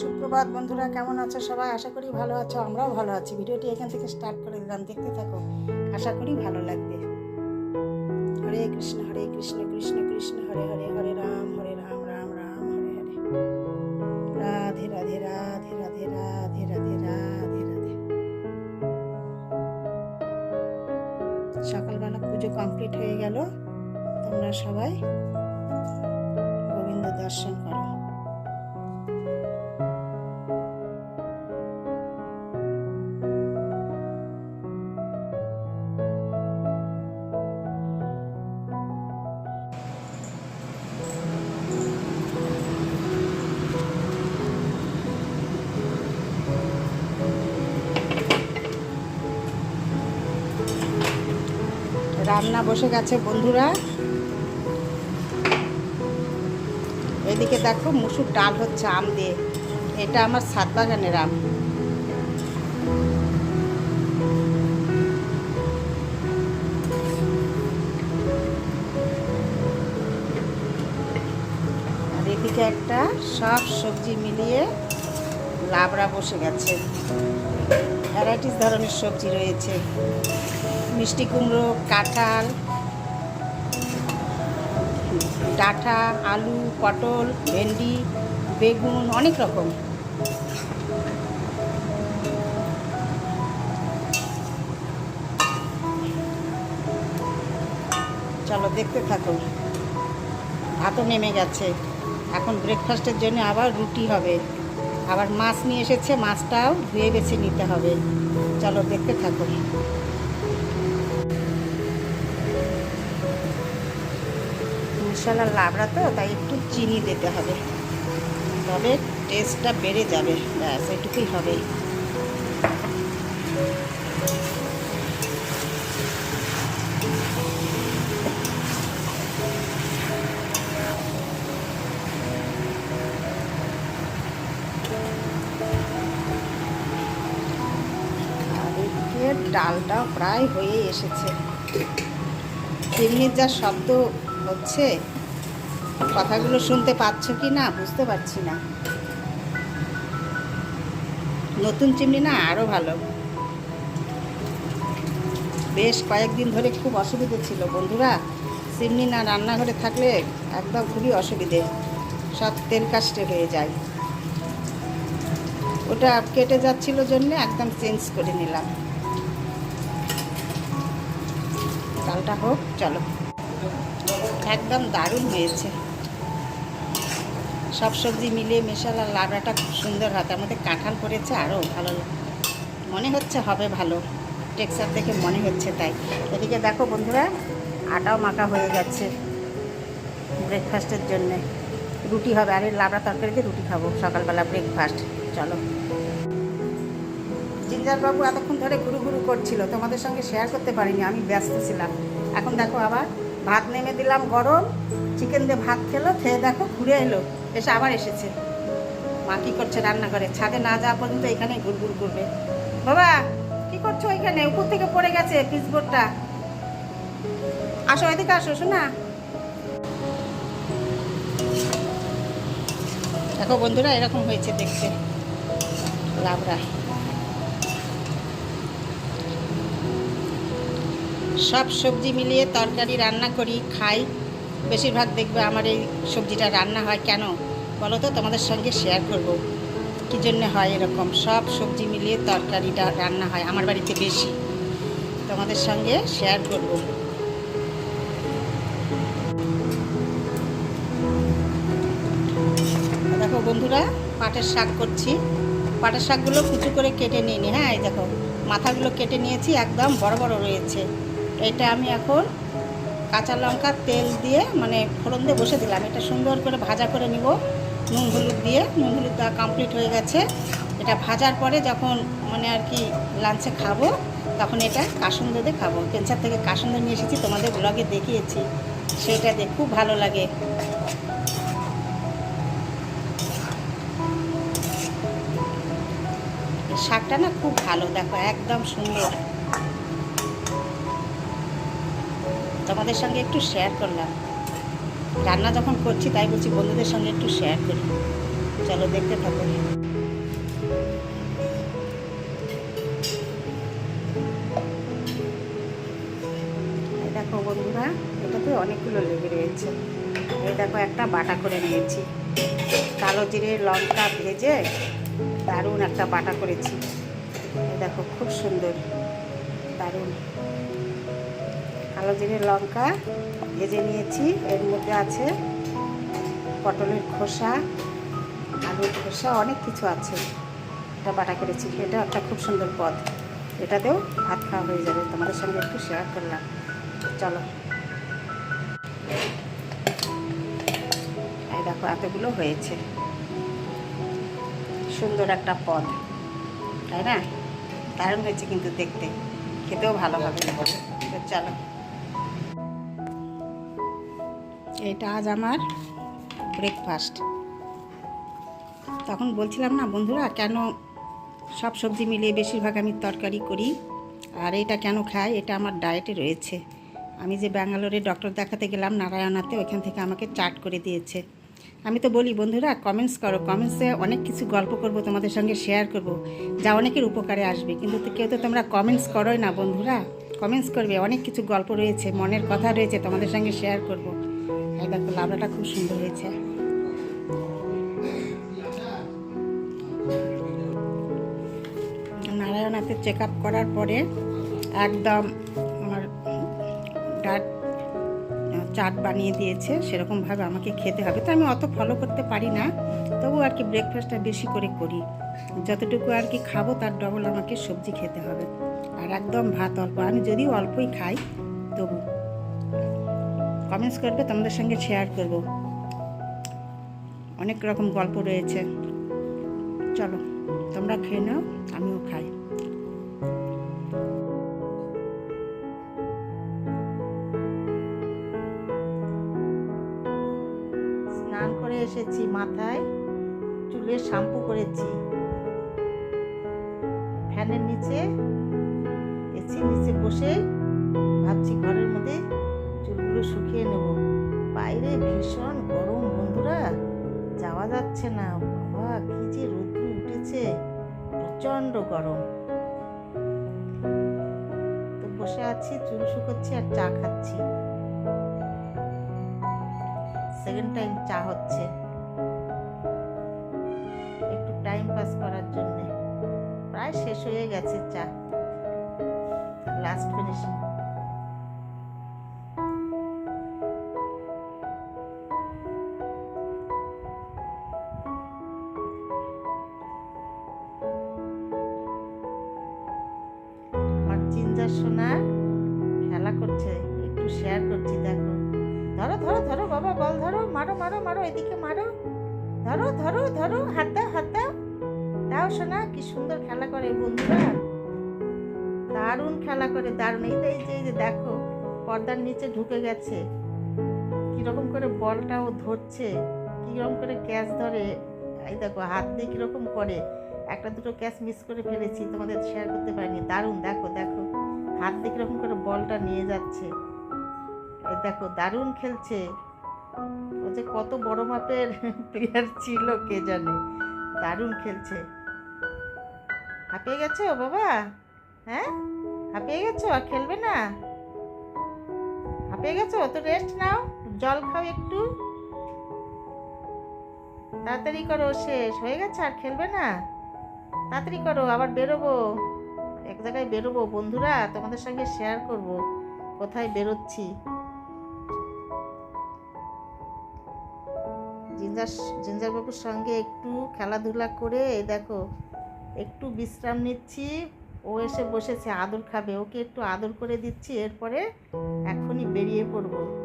সুপ্রভাত বন্ধুরা, কেমন আছো সবাই? আশা করি ভালো আছো, আমরাও ভালো আছি। ভিডিওটি এখান থেকে স্টার্ট করে দিলাম, দেখতে থাকো। আশা করি ভালো লাগবে। হরে কৃষ্ণ হরে কৃষ্ণ কৃষ্ণ কৃষ্ণ, হরে হরে হরে রাম হরে রাম রাম রাম, হরে হরে। রাধে রাধে রাধে রাধে রাধে রাধে রাধে রাধে। সকালবেলা পুজো কমপ্লিট হয়ে গেল। তোমরা সবাই গোবিন্দ দর্শন করো। রান্না বসে গেছে বন্ধুরা। এদিকে দেখো মুসুর ডাল হচ্ছে আম দিয়ে। এটা আমার সাত বাগানের আম এদিকে একটা সব সবজি মিলিয়ে লাবড়া বসে গেছে। ভ্যারাইটিস ধরনের সবজি রয়েছে। মিষ্টি কুমড়ো, কাঁঠাল ডাঁটা আলু, পটল, ভেন্ডি, বেগুন, অনেক রকম। চলো দেখতে থাকো। ভাতও নেমে গেছে। এখন ব্রেকফাস্টের জন্য আবার রুটি হবে। আবার মাছ নিয়ে এসেছে, মাছটাও ধুয়ে বেছে নিতে হবে। চলো দেখতে থাকো। মশলা লাবড়া তো, তাই একটু চিনি দিতে হবে। তবে টেস্টটা বেড়ে যাবে, ব্যাস, এটুকুই হবে। আর ডালটাও প্রায় হয়ে এসেছে। চিমনির যা শব্দ হচ্ছে? কথাগুলো শুনতে পাচ্ছ কি না? বুঝতে পারছি না। নতুন চিমনি না আরও ভালো। বেশ কয়েকদিন ধরে খুব অসুবিধে ছিল। বন্ধুরা, চিমনি না রান্নাঘরে থাকলে একদম খুবই অসুবিধে। সব তেল কাস্টে হয়ে যায়। ওটা কেটে যাচ্ছিল জন্য একদম চেঞ্জ করে নিলাম। ডালটা হোক, চলো। একদম দারুণ হয়েছে। সব সবজি মিলিয়ে মেশালা লাবড়াটা খুব সুন্দর হয়, তার মধ্যে কাঁঠাল পড়েছে আরও ভালো মনে হচ্ছে হবে ভালো, টেক্সচার দেখে মনে হচ্ছে তাই। এদিকে দেখো বন্ধুরা, আটাও মাখা হয়ে গেছে ব্রেকফাস্টের জন্যে। রুটি হবে, আর এই লাবড়া তরকারি দিয়ে রুটি খাব, সকালবেলা ব্রেকফাস্ট চলো। জিঞ্জারবাবু এতক্ষণ ধরে ঘুরু ঘুরু করছিল, তোমাদের সঙ্গে শেয়ার করতে পারিনি, আমি ব্যস্ত ছিলাম। এখন দেখো আবার ভাত নেমে দিলাম গরম চিকেন দিয়ে ভাত খেলো, খেয়ে দেখো ঘুরে এলো, এসে আবার এসেছে। মা কী করছে রান্নাঘরে? ছাদে না যাওয়া পর্যন্ত এখানে ঘুরঘুর করবে। বাবা, কি করছ ওইখানে উপর থেকে পড়ে গেছে পিসবোর্ডটা আসো, এদিকে আসো, শোনা। দেখো বন্ধুরা, এরকম হয়েছে দেখতে। লাবড়া। সব সবজি মিলিয়ে তরকারি রান্না করি, খাই। বেশিরভাগ দেখবে আমার এই সবজিটা রান্না হয় কেন? বলো তো, তোমাদের সঙ্গে শেয়ার করব। কী জন্যে হয় এরকম? সব সবজি মিলিয়ে তরকারিটা রান্না হয়, আমার বাড়িতে বেশি। তোমাদের সঙ্গে শেয়ার করব। দেখো বন্ধুরা, পাটের শাক করছি। পাটের শাকগুলো কুচু করে কেটে নিয়ে নি হ্যাঁ এই দেখো। মাথাগুলো কেটে নিয়েছি, একদম বড় বড় রয়েছে। এটা আমি এখন কাঁচা লঙ্কা তেল দিয়ে মানে ফোড়ন দিয়ে বসে দিলাম। এটা সুন্দর করে ভাজা করে নিব। নুন হলুদ দিয়ে। নুন হলুদ দেওয়া কমপ্লিট হয়ে গেছে। এটা ভাজার পরে যখন মানে আর কি লাঞ্চে খাব, তখন এটা কাসুন্দ দিয়ে খাব। পেনসার থেকে কাসুন্দ নিয়ে এসেছি, তোমাদের ব্লগে দেখিয়েছি। সেটা দিয়ে খুব ভালো লাগে। শাকটা না খুব ভালো, দেখো একদম সুন্দর। তোমাদের সঙ্গে একটু শেয়ার করলাম। রান্না যখন করছি, তাই বলছি বন্ধুদের সঙ্গে একটু শেয়ার করি। চলো দেখতে থাকো। দেখো বন্ধুরা, এটাতে অনেকগুলো লেগে রয়েছে। এই দেখো একটা বাটা করে নিয়েছি। কালো জিরে, লঙ্কা ভেজে দারুণ একটা বাটা করেছি। দেখো, খুব সুন্দর, দারুণ। কালো জিরে লঙ্কা ভেজে নিয়েছি। এর মধ্যে আছে পটলের খোসা, আলুর খোসা, অনেক কিছু আছে। এটা বাটা করেছি, এটা একটা খুব সুন্দর পদ। এটাতেও ভাত খাওয়া হয়ে যাবে, তোমাদের সঙ্গে একটু শেয়ার করলাম। চলো। এই দেখো, এতগুলো হয়েছে। সুন্দর একটা পদ, তাই না? দারুণ হয়েছে কিন্তু দেখতে। খেতেও ভালো হবে চলো। এটা আজ আমার ব্রেকফাস্ট তখন বলছিলাম, না বন্ধুরা, কেন সব সবজি মিলিয়ে বেশিরভাগ আমি তরকারি করি, আর এটা কেন খাই? এটা আমার ডায়েটে রয়েছে। আমি যে ব্যাঙ্গালোরে ডক্টর দেখাতে গেলাম, নারায়ণাতে, ওইখান থেকে আমাকে চার্ট করে দিয়েছে। আমি তো বলি, বন্ধুরা কমেন্টস করো। কমেন্টসে অনেক কিছু গল্প করব, তোমাদের সঙ্গে শেয়ার করব, যা অনেকের উপকারে আসবে। কিন্তু কেউ তো তোমরা কমেন্টস করোই না, বন্ধুরা। কমেন্টস করবে, অনেক কিছু গল্প রয়েছে, মনের কথা রয়েছে, তোমাদের সঙ্গে শেয়ার করব। এই দেখো লাবড়াটা খুব সুন্দর হয়েছে। নারায়ণাতে চেক আপ করার পরে একদম আমার ডাট চাট বানিয়ে দিয়েছে, সেরকমভাবে আমাকে খেতে হবে। তো আমি অত ফলো করতে পারি না তবু আর কি ব্রেকফাস্টটা বেশি করে করি। যতটুকু আর কি খাব, তার ডবল আমাকে সবজি খেতে হবে। আর একদম ভাত অল্প। আমি যদিও অল্পই খাই, তবু। কমেন্টস করবে, তোমাদের সঙ্গে শেয়ার করব। অনেক রকম গল্প রয়েছে। চলো, তোমরা খেয়ে নাও, আমিও খাই। স্নান করে এসেছি মাথায়, চুলে শ্যাম্পু করেছি। ফ্যানের নিচে এসির নিচে বসে ভাবছি ঘরের শুকিয়ে নেব। বাইরে ভীষণ গরম, বন্ধুরা। যাওয়া যাচ্ছে না। বাবা, কি যে রোদ্দু উঠেছে। প্রচণ্ড গরম। তো বসে আছি, চুল শুকোচ্ছি আর চা খাচ্ছি। সেকেন্ড টাইম চা হচ্ছে। একটু টাইম পাস করার জন্য। প্রায় শেষ হয়ে গেছে চা। লাস্ট ফিনিশিং আমার সোনা, খেলা করছে, একটু শেয়ার করছি, দেখো। ধরো ধরো ধরো, বাবা, বল ধরো, মারো মারো মারো, এদিকে মারো। ধরো ধরো ধরো, হাত দাও হাত দাও। দাও সোনা, কি সুন্দর খেলা করে বন্ধুরা। দারুণ খেলা করে, দারুণ। এই এই যে দেখো, পর্দার নিচে ঢুকে গেছে। কীরকম করে বলটা ও ধরছে, কীরকম করে ক্যাচ ধরে। এই দেখো, হাত দিয়ে কীরকম করে। একটা দুটো ক্যাচ মিস করে ফেলেছি, তোমাদের শেয়ার করতে পারিনি। দারুণ, দেখো দেখো। হাত দিয়ে কীরকম করে বলটা নিয়ে যাচ্ছে। এই দেখো, দারুণ খেলছে। ও যে কত বড় মাপের প্লেয়ার ছিল, কে জানে। দারুণ খেলছে। হাঁপিয়ে গেছো বাবা? হ্যাঁ? হাঁপিয়ে গেছো? আর খেলবে না? হাঁপিয়ে গেছো? তো রেস্ট নাও। জল খাও একটু। তাড়াতাড়ি করো, শেষ। হয়ে গেছে? আর খেলবে না? তাড়াতাড়ি করো, আবার বেরোবো। এক জায়গায় বেরোবো, বন্ধুরা তোমাদের সঙ্গে শেয়ার করব। কোথায় বেরোচ্ছি? জিঞ্জার জিঞ্জার বাবুর সঙ্গে একটু খেলাধুলা করে, এই দেখো, একটু বিশ্রাম নিচ্ছি। ও এসে বসেছে, আদর খাবে। ওকে একটু আদর করে দিচ্ছি, এরপরে এখনই বেরিয়ে পড়ব।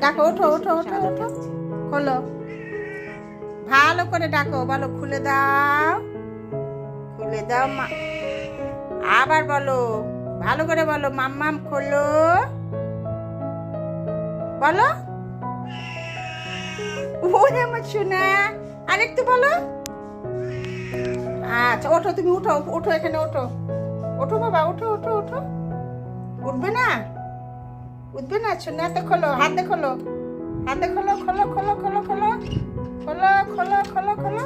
ডাকো, ওঠো, ওঠো, ওঠো, ওঠো। খোলো। ভালো করে ডাকো বলো খুলে দাও। খুলে দাও মা। আবার বলো ভালো করে বলো মাম্মাম খোলো। বলো। ওরে আমার শোনা আরেকটু বলো। আচ্ছা ওঠো তুমি উঠো ওঠো এখানে ওঠো। ওঠো বাবা ওঠো ওঠো ওঠো। উঠবে না? উঠবে না হাতে খোলো হাতে খোলো হাতে খোলো খোলো খোলো খোলো খোলো খোলো খোলো খোলো খোলো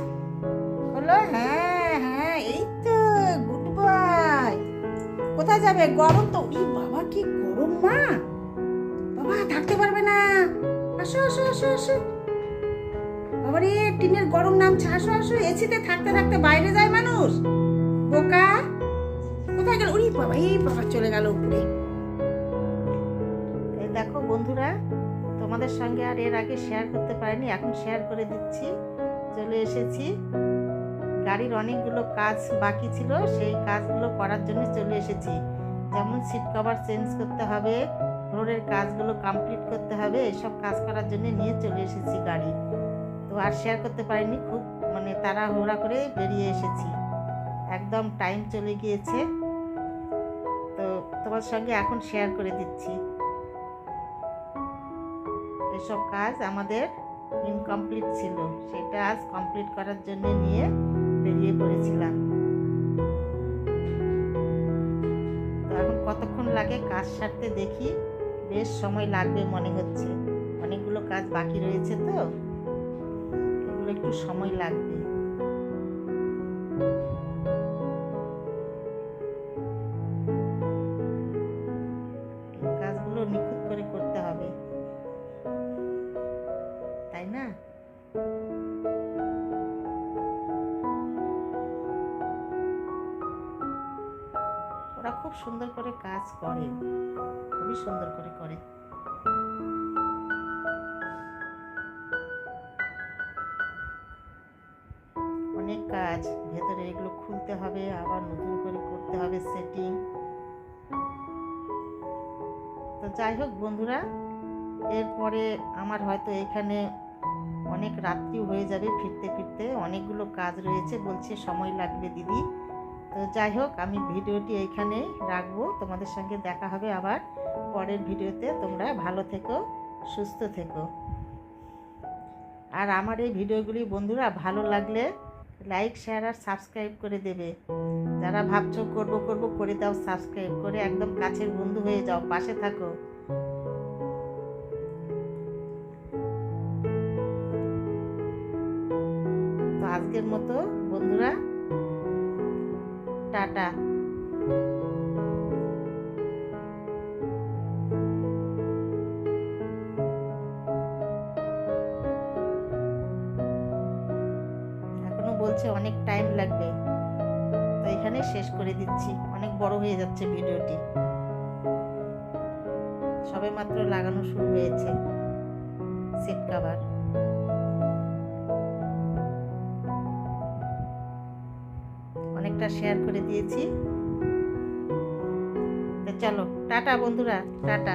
খোলো হ্যাঁ হ্যাঁ এই তো গুড বয় কোথায় যাবে গরম তো ই বাবা কি গরম মা বাবা থাকতে পারবে না আসো আসো আসো আসো বাবা রে টিনের গরম নামছে আসো আসো এসিতে থাকতে থাকতে বাইরে যায় মানুষ বোকা কোথায় গেল উনি বাবা এই বাবা চলে গেল উপরে বন্ধুরা, তোমাদের সঙ্গে আর এর আগে শেয়ার করতে পারিনি, এখন শেয়ার করে দিচ্ছি। চলে এসেছি। গাড়ির অনেকগুলো কাজ বাকি ছিল, সেই কাজগুলো করার জন্য চলে এসেছি। যেমন সিট কভার চেঞ্জ করতে হবে ফ্লোরের কাজগুলো কমপ্লিট করতে হবে, এসব কাজ করার জন্য নিয়ে চলে এসেছি গাড়ি। তো আর শেয়ার করতে পারিনি, খুব মানে তাড়াহুড়া করে বেরিয়ে এসেছি। একদম টাইম চলে গিয়েছে। তো তোমার সঙ্গে এখন শেয়ার করে দিচ্ছি। এসব কাজ আমাদের ইনকমপ্লিট ছিল। সেটা আজ কমপ্লিট করার জন্য নিয়ে বেরিয়ে পড়েছিলাম। তো এখন কতক্ষণ লাগে কাজ সারতে দেখি। বেশ সময় লাগবে মনে হচ্ছে। অনেকগুলো কাজ বাকি রয়েছে তো। এগুলো একটু সময় লাগবে। সুন্দর করে কাজ করে। খুবই সুন্দর করে করে। অনেক কাজ। ভেতরে এগুলো খুলতে হবে আবার নতুন করে করতে হবে সেটিং তো যাই হোক বন্ধুরা এরপরে আমার হয়তো এখানে অনেক রাত্রি হয়ে যাবে ফিরতে ফিরতে। অনেকগুলো কাজ রয়েছে বলছে সময় লাগবে দিদি। তো যাই হোক, আমি ভিডিওটি এইখানেই রাখব। তোমাদের সঙ্গে দেখা হবে আবার পরের ভিডিওতে। তোমরা ভালো থেকো, সুস্থ থেকো। আর আমার এই ভিডিওগুলি বন্ধুরা ভালো লাগলে লাইক, শেয়ার আর সাবস্ক্রাইব করে দেবে। যারা ভাবছ করব করব, করে দাও, সাবস্ক্রাইব করে একদম কাছের বন্ধু হয়ে যাও, পাশে থাকো। তো আজকের মতো টাটা। এখনও বলছে অনেক টাইম লাগবে। তো এখানে শেষ করে দিচ্ছি। অনেক বড় হয়ে যাচ্ছে ভিডিওটি। সবে মাত্র লাগানো শুরু হয়েছে। সিট কাভার অনেকটা শেয়ার করে দিয়েছি। চলো টাটা বন্ধুরা টাটা।